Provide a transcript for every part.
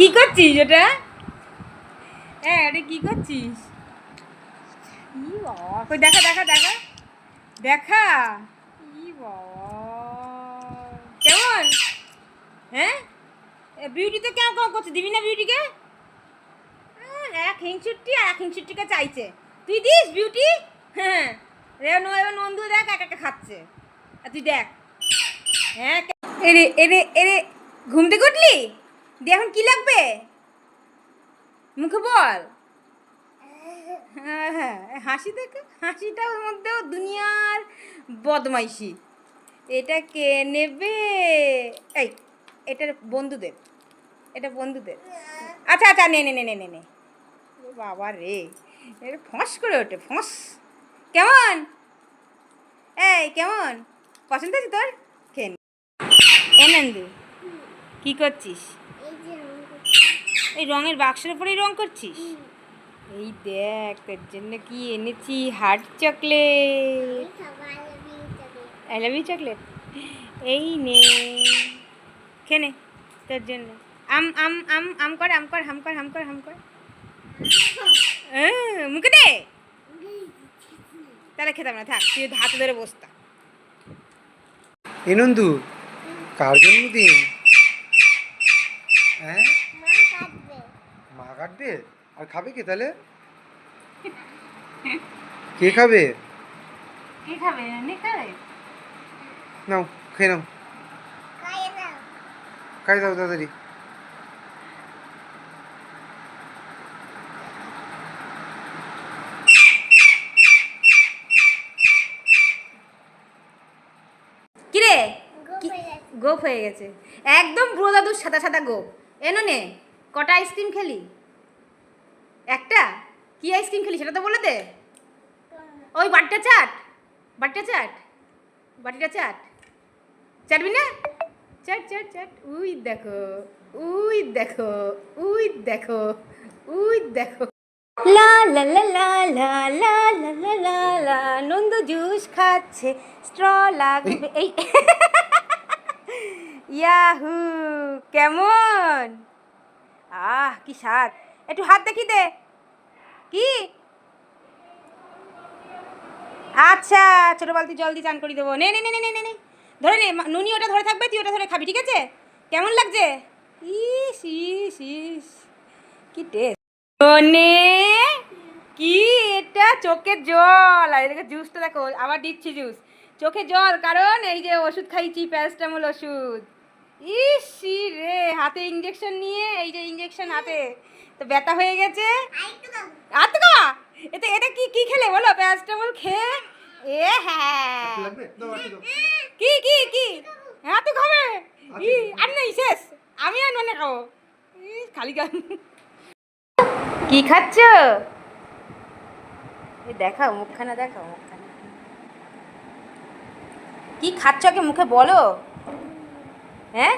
কি করছিস ওটা? হ্যাঁ এটা কি করছিস? ই বাবা দেখা দেখা দেখা। দেখা। কেমন? হ্যাঁ? বিউটি তো কেমন কেমন করছে দিবি না বিউটিকে এক হিংসুটি আর এক হিংসুটিকে চাইছে। তুই দিস বিউটি হ্যাঁ। এবার নো- এবার নন্দু দেখ, এক একা খাচ্ছে। আর তুই দেখ। হ্যাঁ এরে এরে এরে ঘুম থেকে উঠলি? দিয়ে এখন কি লাগবে? মুখে বল। হ্যাঁ হ্যাঁ হাসি দেখে, হাসিটার মধ্যেও দুনিয়ার বদমাইশি। এটা কে নেবে? এই, এটার বন্ধুদের, এটা বন্ধুদের। আচ্ছা আচ্ছা নে নে নে নে নে বাবা রে এটা ফস করে ওঠে, ফস। কেমন? এই, কেমন? পছন্দ আছে তোর? খেয়ে নে। এ নন্দু, কি করছিস? এই রঙের বাক্সের উপরেই রং করছিস? এই দেখ, তোর জন্য কি এনেছি? হার্ট চকলেট অ্যালাবি চকলেট এই নে। খেনে তোর জন্য। আম আম আম আম কর আম কর হাম কর হাম কর হাম কর। মুখে দে। তাহলে খেতাম না, থাক, তুই হাতে ধরে বসতা এ নন্দু, কার জন্মদিন? হ্যাঁ? কাটবে আর খাবে কে তাহলে? কে খাবে? কি খাবে? নাও খেয়ে নাও। খাই দাও তাড়াতাড়ি। কিরে? গোপ হয়ে গেছে। একদম বুড়ো দাদুর সাদা সাদা গোপ। এনো নে কটা আইসক্রিম খেলি? একটা কি আইসক্রিম খেলি সেটা তো বলে দে ওই বাটিটা চাট বাটিটা চাট বাটিটা চাট চাটবি না চাট চাট চাট উই দেখো উই দেখো উই দেখো উই দেখো লা লা লা লা লা লা লা লা লা লা জুস খাচ্ছে স্ট্র লাগবে এই ইয়াহু কেমন আহ কি স্বাদ একটু হাত দেখি দে কি? আচ্ছা ছোট বালতি জল দিয়ে চান করে দেবো। নে নে নে নে নে ধরে নে নুনি ওটা ধরে থাকবে, তুই ওটা ধরে খাবি, ঠিক আছে? কেমন লাগছে? ইস ইস ইস। কি টেস্ট কি এটা? চোখের জল। আর এদিকে জুসটা দেখো, আবার দিচ্ছি জুস চোখে জল, কারণ এই যে ওষুধ খাইছি, প্যারাস্টামল ওষুধ। ইস রে, হাতে ইঞ্জেকশন নিয়ে, এই যে ইঞ্জেকশন হাতে। তো ব্যথা হয়ে গেছে? আতকা! এটা এটা কি কি খেলে বলো? প্যারাসিটামল খেয়ে? এ হ্যাঁ। কি কি কি? হ্যাঁ তো খাবে ই আর নেই শেষ। আমি আর মানে খাব। খালি গান। কি খাচ্ছ? এই দেখাও মুখখানা দেখাও মুখখানা। কি খাচ্ছ আগে মুখে বলো? হ্যাঁ?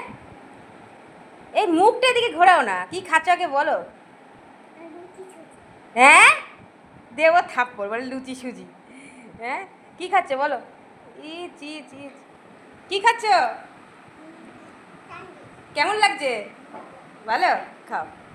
এই মুখটা এদিকে ঘোরাও না। কি খাচ্ছ আগে বলো? হ্যাঁ? দেবো থাপ্পড় বলে লুচি সুজি। হ্যাঁ? কি খাচ্ছে বলো? ই চি চি। কি খাচ্ছ? কেমন লাগছে? ভালো? খাও।